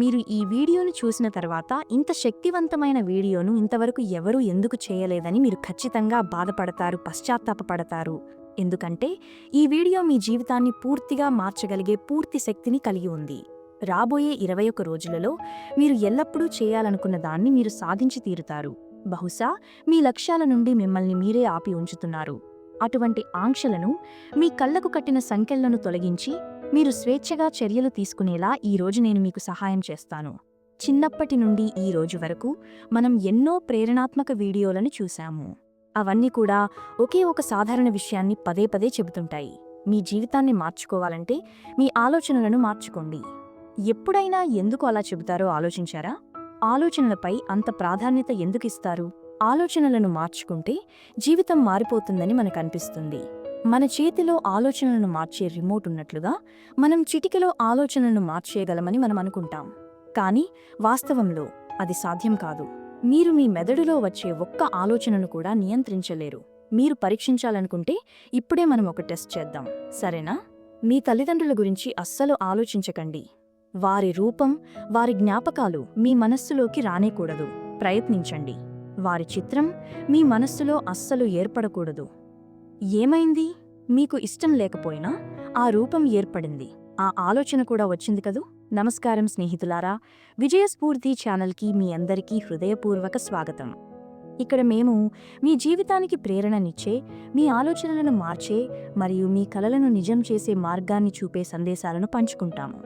మీరు ఈ వీడియోను చూసిన తర్వాత ఇంత శక్తివంతమైన వీడియోను ఇంతవరకు ఎవరూ ఎందుకు చేయలేదని మీరు ఖచ్చితంగా బాధపడతారు పశ్చాత్తాపపడతారు. ఎందుకంటే ఈ వీడియో మీ జీవితాన్ని పూర్తిగా మార్చగలిగే పూర్తి శక్తిని కలిగి ఉంది. రాబోయే ఇరవై ఒక్క రోజులలో మీరు ఎల్లప్పుడూ చేయాలనుకున్న దాన్ని మీరు సాధించి తీరుతారు. బహుశా మీ లక్ష్యాల నుండి మిమ్మల్ని మీరే ఆపి ఉంచుతున్నారు. అటువంటి ఆంక్షలను మీ కళ్ళకు కట్టిన సంఖ్యలను తొలగించి మీరు స్వేచ్ఛగా చర్యలు తీసుకునేలా ఈ రోజు నేను మీకు సహాయం చేస్తాను. చిన్నప్పటి నుండి ఈ రోజు వరకు మనం ఎన్నో ప్రేరణాత్మక వీడియోలను చూశాము. అవన్నీ కూడా ఒకే ఒక సాధారణ విషయాన్ని పదే పదే చెబుతుంటాయి. మీ జీవితాన్ని మార్చుకోవాలంటే మీ ఆలోచనలను మార్చుకోండి. ఎప్పుడైనా ఎందుకు అలా చెబుతారో ఆలోచించారా? ఆలోచనలపై అంత ప్రాధాన్యత ఎందుకు ఇస్తారు? ఆలోచనలను మార్చుకుంటే జీవితం మారిపోతుందని మనకు అనిపిస్తుంది. మన చేతిలో ఆలోచనలను మార్చే రిమోట్ ఉన్నట్లుగా మనం చిటికలో ఆలోచనలను మార్చేయగలమని మనం అనుకుంటాం. కానీ వాస్తవంలో అది సాధ్యం కాదు. మీరు మీ మెదడులో వచ్చే ఒక్క ఆలోచనను కూడా నియంత్రించలేరు. మీరు పరీక్షించాలనుకుంటే ఇప్పుడే మనం ఒక టెస్ట్ చేద్దాం. సరేనా? మీ తల్లిదండ్రుల గురించి అస్సలు ఆలోచించకండి. వారి రూపం వారి జ్ఞాపకాలు మీ మనస్సులోకి రానేకూడదు. ప్రయత్నించండి. వారి చిత్రం మీ మనస్సులో అస్సలు ఏర్పడకూడదు. ఏమైంది? మీకు ఇష్టం లేకపోయినా ఆ రూపం ఏర్పడింది. ఆ ఆలోచన కూడా వచ్చింది కదూ? నమస్కారం స్నేహితులారా. విజయస్ఫూర్తి ఛానల్కి మీ అందరికీ హృదయపూర్వక స్వాగతం. ఇక్కడ మేము మీ జీవితానికి ప్రేరణనిచ్చే మీ ఆలోచనలను మార్చే మరియు మీ కలలను నిజం చేసే మార్గాన్ని చూపే సందేశాలను పంచుకుంటాము.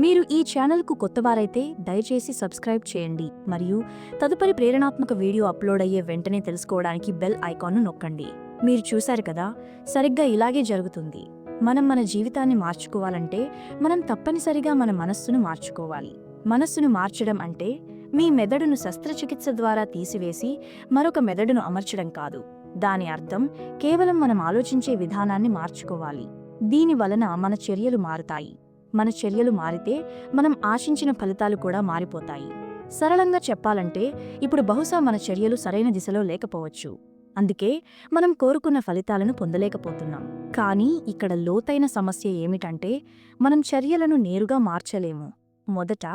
మీరు ఈ ఛానల్కు కొత్తవారైతే దయచేసి సబ్స్క్రైబ్ చేయండి మరియు తదుపరి ప్రేరణాత్మక వీడియో అప్లోడ్ అయ్యే వెంటనే తెలుసుకోవడానికి బెల్ ఐకాన్ను నొక్కండి. మీరు చూశారు కదా సరిగ్గా ఇలాగే జరుగుతుంది. మనం మన జీవితాన్ని మార్చుకోవాలంటే మనం తప్పనిసరిగా మన మనస్సును మార్చుకోవాలి. మనస్సును మార్చడం అంటే మీ మెదడును శస్త్రచికిత్స ద్వారా తీసివేసి మరొక మెదడును అమర్చడం కాదు. దాని అర్థం కేవలం మనం ఆలోచించే విధానాన్ని మార్చుకోవాలి. దీని వలన మన చర్యలు మారుతాయి. మన చర్యలు మారితే మనం ఆశించిన ఫలితాలు కూడా మారిపోతాయి. సరళంగా చెప్పాలంటే ఇప్పుడు బహుశా మన చర్యలు సరైన దిశలో లేకపోవచ్చు. అందుకే మనం కోరుకున్న ఫలితాలను పొందలేకపోతున్నాం. కానీ ఇక్కడ లోతైన సమస్య ఏమిటంటే మనం చర్యలను నేరుగా మార్చలేము. మొదట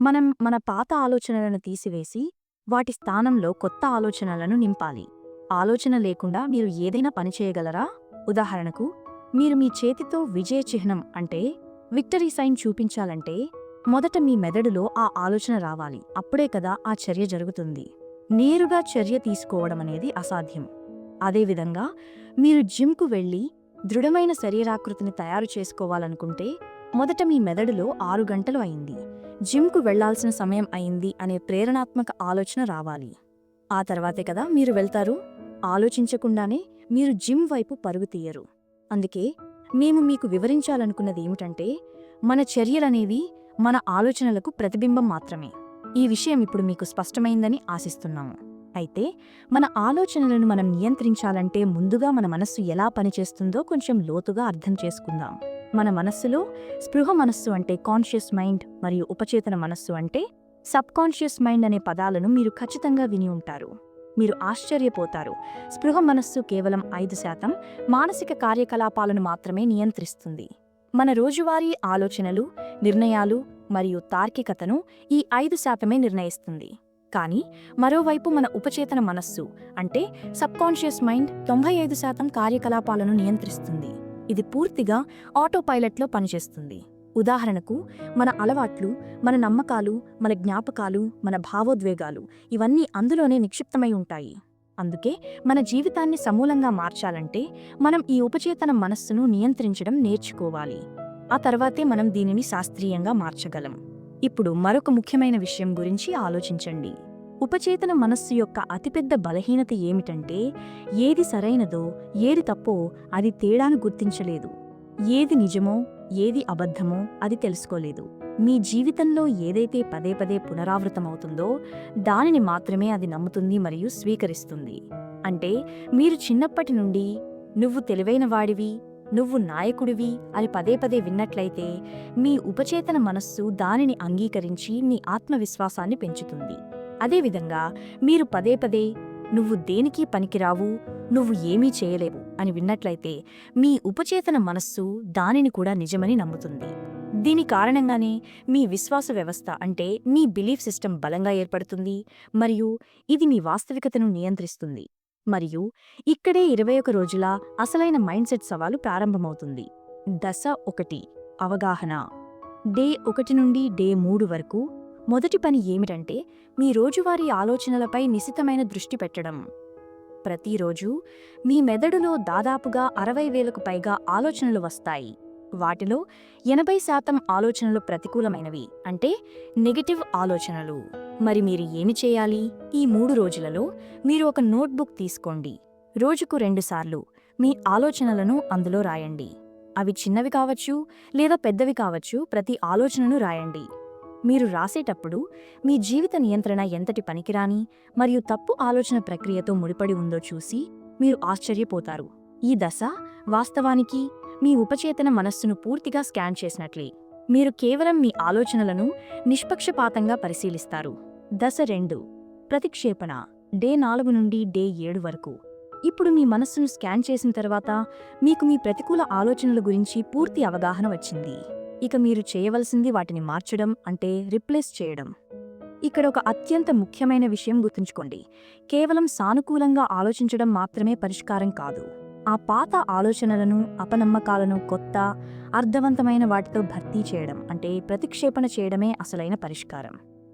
మనం మన పాత ఆలోచనలను తీసివేసి వాటి స్థానంలో కొత్త ఆలోచనలను నింపాలి. ఆలోచన లేకుండా మీరు ఏదైనా పని చేయగలరా? ఉదాహరణకు మీరు మీ చేతితో విజయ చిహ్నం అంటే విక్టరీ సైన్ చూపించాలంటే మొదట మీ మెదడులో ఆ ఆలోచన రావాలి. అప్పుడే కదా ఆ చర్య జరుగుతుంది. నేరుగా చర్య తీసుకోవడం అనేది అసాధ్యం. అదేవిధంగా మీరు జిమ్కు వెళ్ళి దృఢమైన శరీరాకృతిని తయారు చేసుకోవాలనుకుంటే మొదట మీ మెదడులో ఆరు గంటలు అయింది. జిమ్కు వెళ్ళాల్సిన సమయం అయింది అనే ప్రేరణాత్మక ఆలోచన రావాలి. ఆ తర్వాతే కదా మీరు వెళ్తారు? ఆలోచించకుండానే మీరు జిమ్ వైపు పరుగు తీయరు. అందుకే మేము మీకు వివరించాలనుకున్నది ఏమిటంటే మన చర్యలనేవి మన ఆలోచనలకు ప్రతిబింబం మాత్రమే. ఈ విషయం ఇప్పుడు మీకు స్పష్టమైందని ఆశిస్తున్నాము. అయితే మన ఆలోచనలను మనం నియంత్రించాలంటే ముందుగా మన మనస్సు ఎలా పనిచేస్తుందో కొంచెం లోతుగా అర్థం చేసుకుందాం. మన మనస్సులో స్పృహ మనస్సు అంటే కాన్షియస్ మైండ్ మరియు ఉపచేతన మనస్సు అంటే సబ్ కాన్షియస్ మైండ్ అనే పదాలను మీరు ఖచ్చితంగా విని ఉంటారు. మీరు ఆశ్చర్యపోతారు. స్పృహ మనస్సు కేవలం ఐదు శాతం మానసిక కార్యకలాపాలను మాత్రమే నియంత్రిస్తుంది. మన రోజువారీ ఆలోచనలు నిర్ణయాలు మరియు తార్కికతను ఈ ఐదు శాతమే నిర్ణయిస్తుంది. కానీ మరోవైపు మన ఉపచేతన మనస్సు అంటే సబ్కాన్షియస్ మైండ్ తొంభై ఐదు శాతం కార్యకలాపాలను నియంత్రిస్తుంది. ఇది పూర్తిగా ఆటోపైలట్లో పనిచేస్తుంది. ఉదాహరణకు మన అలవాట్లు మన నమ్మకాలు మన జ్ఞాపకాలు మన భావోద్వేగాలు ఇవన్నీ అందులోనే నిక్షిప్తమై ఉంటాయి. అందుకే మన జీవితాన్ని సమూలంగా మార్చాలంటే మనం ఈ ఉపచేతన మనస్సును నియంత్రించడం నేర్చుకోవాలి. ఆ తర్వాతే మనం దీనిని శాస్త్రీయంగా మార్చగలం. ఇప్పుడు మరొక ముఖ్యమైన విషయం గురించి ఆలోచించండి. ఉపచేతన మనస్సు యొక్క అతిపెద్ద బలహీనత ఏమిటంటే ఏది సరైనదో ఏది తప్పో అది తేడాను గుర్తించలేదు. ఏది నిజమో ఏది అబద్ధమో అది తెలుసుకోలేదు. మీ జీవితంలో ఏదైతే పదే పదే పునరావృతమవుతుందో దానిని మాత్రమే అది నమ్ముతుంది మరియు స్వీకరిస్తుంది. అంటే మీరు చిన్నప్పటి నుండి నువ్వు తెలివైన వాడివి నువ్వు నాయకుడివి అని పదే పదే విన్నట్లయితే మీ ఉపచేతన మనస్సు దానిని అంగీకరించి మీ ఆత్మవిశ్వాసాన్ని పెంచుతుంది. అదేవిధంగా మీరు పదే పదే నువ్వు దేనికి పనికిరావు నువ్వు ఏమీ చేయలేవు అని విన్నట్లయితే మీ ఉపచేతన మనస్సు దానిని కూడా నిజమని నమ్ముతుంది. దీని కారణంగానే మీ విశ్వాస వ్యవస్థ అంటే మీ బిలీఫ్ సిస్టమ్ బలంగా ఏర్పడుతుంది మరియు ఇది మీ వాస్తవికతను నియంత్రిస్తుంది. మరియు ఇక్కడే ఇరవై ఒక రోజుల అసలైన మైండ్ సెట్ సవాలు ప్రారంభమవుతుంది. దశ ఒకటి అవగాహన. డే ఒకటి నుండి డే మూడు వరకు మొదటి పని ఏమిటంటే మీ రోజువారీ ఆలోచనలపై నిశితమైన దృష్టి పెట్టడం. ప్రతిరోజు మీ మెదడులో దాదాపుగా అరవై వేలకు పైగా ఆలోచనలు వస్తాయి. వాటిలో ఎనభై శాతం ఆలోచనలు ప్రతికూలమైనవి అంటే నెగటివ్ ఆలోచనలు. మరి మీరు ఏమి చేయాలి? ఈ మూడు రోజులలో మీరు ఒక నోట్బుక్ తీసుకోండి. రోజుకు రెండుసార్లు మీ ఆలోచనలను అందులో రాయండి. అవి చిన్నవి కావచ్చు లేదా పెద్దవి కావచ్చు ప్రతి ఆలోచనను రాయండి. మీరు రాసేటప్పుడు మీ జీవిత నియంత్రణ ఎంతటి పనికిరాని మరియు తప్పు ఆలోచన ప్రక్రియతో ముడిపడి ఉందో చూసి మీరు ఆశ్చర్యపోతారు. ఈ దశ వాస్తవానికి మీ ఉపచేతన మనస్సును పూర్తిగా స్కాన్ చేసినట్లే. మీరు కేవలం మీ ఆలోచనలను నిష్పక్షపాతంగా పరిశీలిస్తారు. దశ రెండు. ప్రతిక్షేపణ. డే నాలుగు నుండి డే ఏడు వరకు. ఇప్పుడు మీ మనస్సును స్కాన్ చేసిన తర్వాత మీకు మీ ప్రతికూల ఆలోచనల గురించి పూర్తి అవగాహన వచ్చింది. ఇక మీరు చేయవలసింది వాటిని మార్చడం అంటే రిప్లేస్ చేయడం. ఇక్కడ ఒక అత్యంత ముఖ్యమైన విషయం గుర్తుంచుకోండి. కేవలం సానుకూలంగా ఆలోచించడం మాత్రమే పరిష్కారం కాదు. ఆ పాత ఆలోచనలను అపనమ్మకాలను కొత్త అర్థవంతమైన వాటితో భర్తీ చేయడం అంటే ప్రతిక్షేపణ చేయడమే అసలైన పరిష్కారం.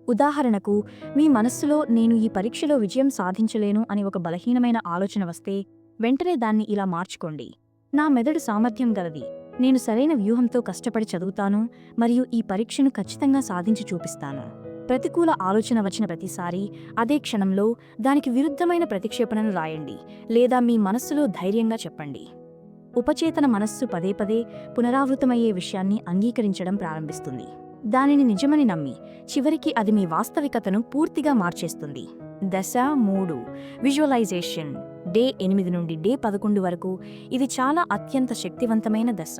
ఉదాహరణకు మీ మనస్సులో నేను ఈ పరీక్షలో విజయం సాధించలేను అని ఒక బలహీనమైన ఆలోచన వస్తే వెంటనే దాన్ని ఇలా మార్చుకోండి. నా మెదడు సామర్థ్యం గలది. నేను సరైన వ్యూహంతో కష్టపడి చదువుతాను మరియు ఈ పరీక్షను ఖచ్చితంగా సాధించి చూపిస్తాను. ప్రతికూల ఆలోచన వచ్చిన ప్రతిసారి అదే క్షణంలో దానికి విరుద్ధమైన ప్రతిక్షేపణను రాయండి లేదా మీ మనస్సులో ధైర్యంగా చెప్పండి. ఉపచేతన మనస్సు పదే పదే పునరావృతమయ్యే విషయాన్ని అంగీకరించడం ప్రారంభిస్తుంది. దానిని నిజమని నమ్మి చివరికి అది మీ వాస్తవికతను పూర్తిగా మార్చేస్తుంది. దశ మూడు. విజువలైజేషన్. డే ఎనిమిది నుండి డే పదకొండు వరకు ఇది చాలా అత్యంత శక్తివంతమైన దశ.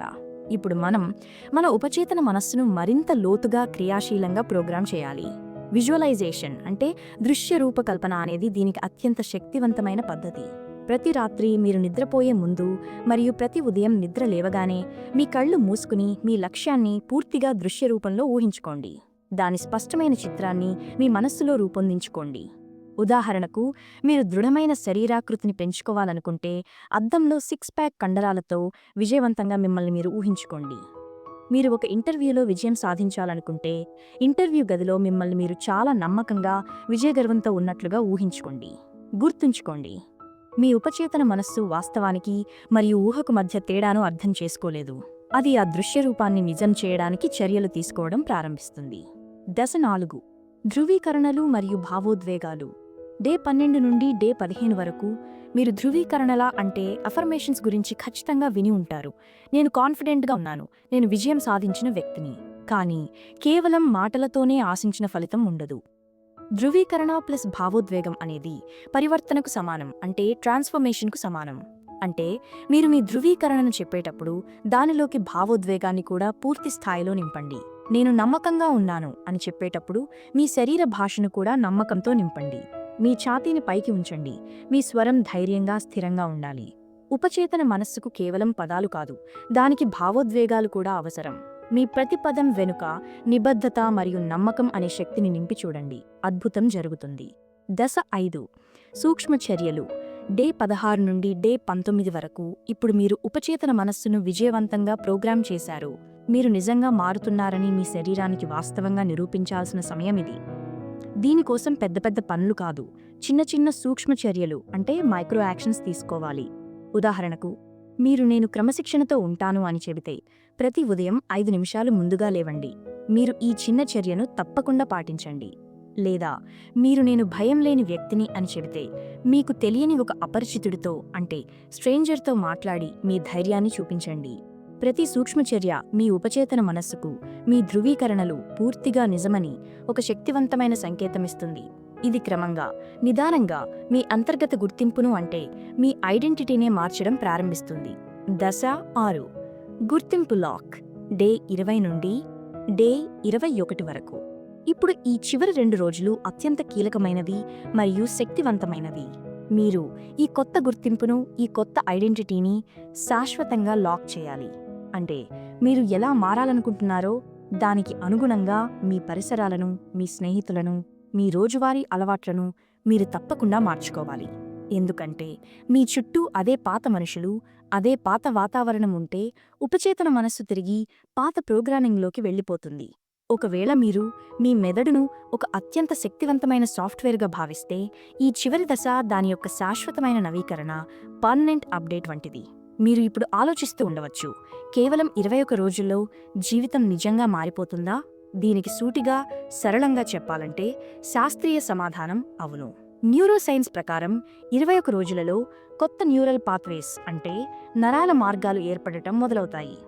ఇప్పుడు మనం మన ఉపచేతన మనస్సును మరింత లోతుగా క్రియాశీలంగా ప్రోగ్రాం చేయాలి. విజువలైజేషన్ అంటే దృశ్య రూపకల్పన అనేది దీనికి అత్యంత శక్తివంతమైన పద్ధతి. ప్రతి రాత్రి మీరు నిద్రపోయే ముందు మరియు ప్రతి ఉదయం నిద్ర లేవగానే మీ కళ్ళు మూసుకుని మీ లక్ష్యాన్ని పూర్తిగా దృశ్య రూపంలో ఊహించుకోండి. దాని స్పష్టమైన చిత్రాన్ని మీ మనస్సులో రూపొందించుకోండి. ఉదాహరణకు మీరు దృఢమైన శరీరాకృతిని పెంచుకోవాలనుకుంటే అద్దంలో సిక్స్ ప్యాక్ కండరాలతో విజయవంతంగా మిమ్మల్ని మీరు ఊహించుకోండి. మీరు ఒక ఇంటర్వ్యూలో విజయం సాధించాలనుకుంటే ఇంటర్వ్యూ గదిలో మిమ్మల్ని మీరు చాలా నమ్మకంగా విజయగర్వంతో ఉన్నట్లుగా ఊహించుకోండి. గుర్తుంచుకోండి మీ ఉపచేతన మనస్సు వాస్తవానికి మరియు ఊహకు మధ్య తేడాను అర్థం చేసుకోలేదు. అది ఆ దృశ్య రూపాన్ని నిజం చేయడానికి చర్యలు తీసుకోవడం ప్రారంభిస్తుంది. దశ నాలుగు ధృవీకరణలు మరియు భావోద్వేగాలు. డే పన్నెండు నుండి డే పదిహేను వరకు మీరు ధృవీకరణలా అంటే అఫర్మేషన్స్ గురించి ఖచ్చితంగా విని ఉంటారు. నేను కాన్ఫిడెంట్గా ఉన్నాను. నేను విజయం సాధించిన వ్యక్తిని. కానీ కేవలం మాటలతోనే ఆశించిన ఫలితం ఉండదు. ధృవీకరణ ప్లస్ భావోద్వేగం అనేది పరివర్తనకు సమానం అంటే ట్రాన్స్ఫర్మేషన్కు సమానం. అంటే మీరు మీ ధృవీకరణను చెప్పేటప్పుడు దానిలోకి భావోద్వేగాన్ని కూడా పూర్తి స్థాయిలో నింపండి. నేను నమ్మకంగా ఉన్నాను అని చెప్పేటప్పుడు మీ శరీర భాషను కూడా నమ్మకంతో నింపండి. మీ ఛాతీని పైకి ఉంచండి. మీ స్వరం ధైర్యంగా స్థిరంగా ఉండాలి. ఉపచేతన మనస్సుకు కేవలం పదాలు కాదు దానికి భావోద్వేగాలు కూడా అవసరం. మీ ప్రతి పదం వెనుక నిబద్ధత మరియు నమ్మకం అనే శక్తిని నింపి చూడండి. అద్భుతం జరుగుతుంది. దశ ఐదు. సూక్ష్మ చర్యలు. డే పదహారు నుండి డే పంతొమ్మిది వరకు ఇప్పుడు మీరు ఉపచేతన మనస్సును విజయవంతంగా ప్రోగ్రాం చేశారు. మీరు నిజంగా మారుతున్నారని మీ శరీరానికి వాస్తవంగా నిరూపించాల్సిన సమయం ఇది. దీనికోసం పెద్ద పెద్ద పనులు కాదు చిన్న చిన్న సూక్ష్మ చర్యలు అంటే మైక్రో యాక్షన్స్ తీసుకోవాలి. ఉదాహరణకు మీరు నేను క్రమశిక్షణతో ఉంటాను అని చెబితే ప్రతి ఉదయం ఐదు నిమిషాలు ముందుగా లేవండి. మీరు ఈ చిన్న చర్యను తప్పకుండా పాటించండి. లేదా మీరు నేను భయం లేని వ్యక్తిని అని చెబితే మీకు తెలియని ఒక అపరిచితుడితో అంటే స్ట్రేంజర్తో మాట్లాడి మీ ధైర్యాన్ని చూపించండి. ప్రతి సూక్ష్మచర్య మీ ఉపచేతన మనస్సుకు మీ ధృవీకరణలు పూర్తిగా నిజమని ఒక శక్తివంతమైన సంకేతమిస్తుంది. ఇది క్రమంగా నిదానంగా మీ అంతర్గత గుర్తింపును అంటే మీ ఐడెంటిటీనే మార్చడం ప్రారంభిస్తుంది. దశ ఆరు. గుర్తింపు లాక్. డే ఇరవై నుండి డే ఇరవై ఒకటి వరకు. ఇప్పుడు ఈ చివరి రెండు రోజులు అత్యంత కీలకమైనవి మరియు శక్తివంతమైనవి. మీరు ఈ కొత్త గుర్తింపును ఈ కొత్త ఐడెంటిటీని శాశ్వతంగా లాక్ చేయాలి. అంటే మీరు ఎలా మారాలనుకుంటున్నారో దానికి అనుగుణంగా మీ పరిసరాలను మీ స్నేహితులను మీ రోజువారీ అలవాట్లను మీరు తప్పకుండా మార్చుకోవాలి. ఎందుకంటే మీ చుట్టూ అదే పాత మనుషులు అదే పాత వాతావరణం ఉంటే ఉపచేతన మనస్సు తిరిగి పాత ప్రోగ్రామింగ్లోకి వెళ్ళిపోతుంది. ఒకవేళ మీరు మీ మెదడును ఒక అత్యంత శక్తివంతమైన సాఫ్ట్వేర్గా భావిస్తే ఈ చివరి దశ దాని యొక్క శాశ్వతమైన నవీకరణ పర్మనెంట్ అప్డేట్ వంటిది. మీరు ఇప్పుడు ఆలోచిస్తూ ఉండవచ్చు. కేవలం ఇరవై ఒక రోజుల్లో జీవితం నిజంగా మారిపోతుందా? దీనికి సూటిగా సరళంగా చెప్పాలంటే శాస్త్రీయ సమాధానం అవును. న్యూరోసైన్స్ ప్రకారం ఇరవై ఒక రోజులలో కొత్త న్యూరల్ పాత్వేస్ అంటే నరాల మార్గాలు ఏర్పడటం మొదలవుతాయి.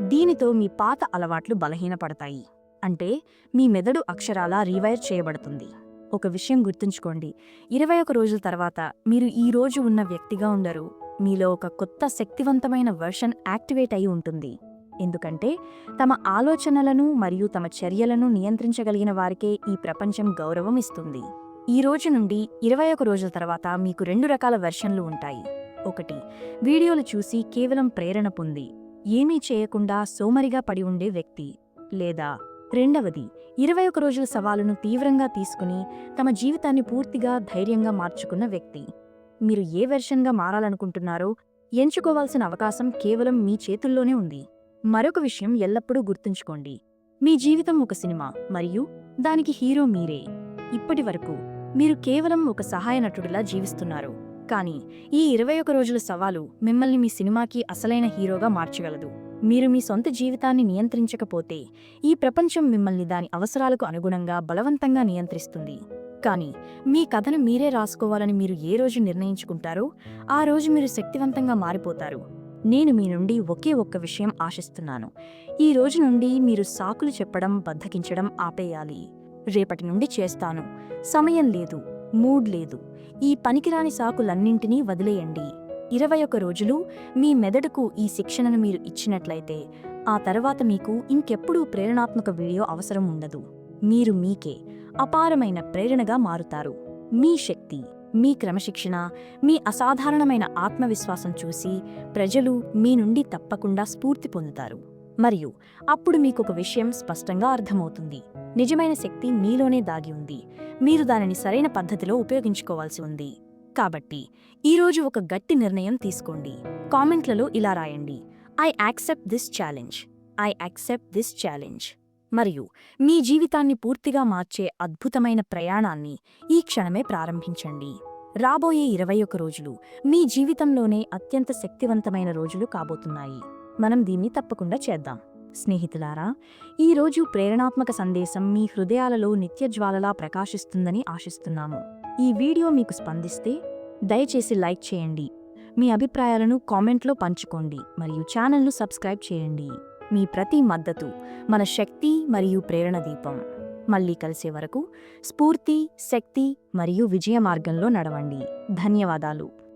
దీనితో మీ పాత అలవాట్లు బలహీనపడతాయి. అంటే మీ మెదడు అక్షరాలా రీవైర్ చేయబడుతుంది. ఒక విషయం గుర్తుంచుకోండి. ఇరవై ఒక రోజుల తర్వాత మీరు ఈ రోజు ఉన్న వ్యక్తిగా ఉండరు. మీలో ఒక కొత్త శక్తివంతమైన వెర్షన్ యాక్టివేట్ అయి ఉంటుంది. ఎందుకంటే తమ ఆలోచనలను మరియు తమ చర్యలను నియంత్రించగలిగిన వారికే ఈ ప్రపంచం గౌరవం ఇస్తుంది. ఈ రోజు నుండి ఇరవై ఒక రోజుల తర్వాత మీకు రెండు రకాల వెర్షన్లు ఉంటాయి. ఒకటి వీడియోలు చూసి కేవలం ప్రేరణ పొంది ఏమీ చేయకుండా సోమరిగా పడి ఉండే వ్యక్తి. లేదా రెండవది ఇరవై ఒక రోజుల సవాలును తీవ్రంగా తీసుకుని తమ జీవితాన్ని పూర్తిగా ధైర్యంగా మార్చుకున్న వ్యక్తి. మీరు ఏ వెర్షన్గా మారాలనుకుంటున్నారో ఎంచుకోవాల్సిన అవకాశం కేవలం మీ చేతుల్లోనే ఉంది. మరొక విషయం ఎల్లప్పుడూ గుర్తుంచుకోండి. మీ జీవితం ఒక సినిమా మరియు దానికి హీరో మీరే. ఇప్పటి వరకు మీరు కేవలం ఒక సహాయ నటుడిలా జీవిస్తున్నారు. కానీ ఈ ఇరవై ఒక రోజుల సవాలు మిమ్మల్ని మీ సినిమాకి అసలైన హీరోగా మార్చగలదు. మీరు మీ సొంత జీవితాన్ని నియంత్రించకపోతే ఈ ప్రపంచం మిమ్మల్ని దాని అవసరాలకు అనుగుణంగా బలవంతంగా నియంత్రిస్తుంది. కానీ మీ కథను మీరే రాసుకోవాలని మీరు ఏ రోజు నిర్ణయించుకుంటారో ఆ రోజు మీరు శక్తివంతంగా మారిపోతారు. నేను మీ నుండి ఒకే ఒక్క విషయం ఆశిస్తున్నాను. ఈ రోజు నుండి మీరు సాకులు చెప్పడం బద్దకించడం ఆపేయాలి. రేపటి నుండి చేస్తాను. సమయం లేదు మూడ్ లేదు. ఈ పనికిరాని సాకులన్నింటినీ వదిలేయండి. ఇరవై ఒక రోజులు మీ మెదడుకు ఈ శిక్షణను మీరు ఇచ్చినట్లయితే ఆ తర్వాత మీకు ఇంకెప్పుడూ ప్రేరణాత్మక వీడియో అవసరం ఉండదు. మీరు మీకే అపారమైన ప్రేరణగా మారుతారు. మీ శక్తి మీ క్రమశిక్షణ మీ అసాధారణమైన ఆత్మవిశ్వాసం చూసి ప్రజలు మీ నుండి తప్పకుండా స్ఫూర్తి పొందుతారు. మరియు అప్పుడు మీకు ఒక విషయం స్పష్టంగా అర్థమవుతుంది. నిజమైన శక్తి మీలోనే దాగి ఉంది. మీరు దానిని సరైన పద్ధతిలో ఉపయోగించుకోవాల్సి ఉంది. కాబట్టి ఈరోజు ఒక గట్టి నిర్ణయం తీసుకోండి. కామెంట్లలో ఇలా రాయండి. I accept this challenge I accept this challenge మరియు మీ జీవితాన్ని పూర్తిగా మార్చే అద్భుతమైన ప్రయాణాన్ని ఈ క్షణమే ప్రారంభించండి. రాబోయే ఇరవై ఒక రోజులు మీ జీవితంలోనే అత్యంత శక్తివంతమైన రోజులు కాబోతున్నాయి. మనం దీన్ని తప్పకుండా చేద్దాం. స్నేహితులారా ఈ రోజు ప్రేరణాత్మక సందేశం మీ హృదయాలలో నిత్యజ్వాలలా ప్రకాశిస్తుందని ఆశిస్తున్నాము. ఈ వీడియో మీకు స్పందిస్తే దయచేసి లైక్ చేయండి. మీ అభిప్రాయాలను కామెంట్లో పంచుకోండి మరియు ఛానల్ను సబ్స్క్రైబ్ చేయండి. మీ ప్రతి మద్దతు మన శక్తి మరియు ప్రేరణ దీపం. మళ్ళీ కలిసే వరకు స్ఫూర్తి శక్తి మరియు విజయ మార్గంలో నడవండి. ధన్యవాదాలు.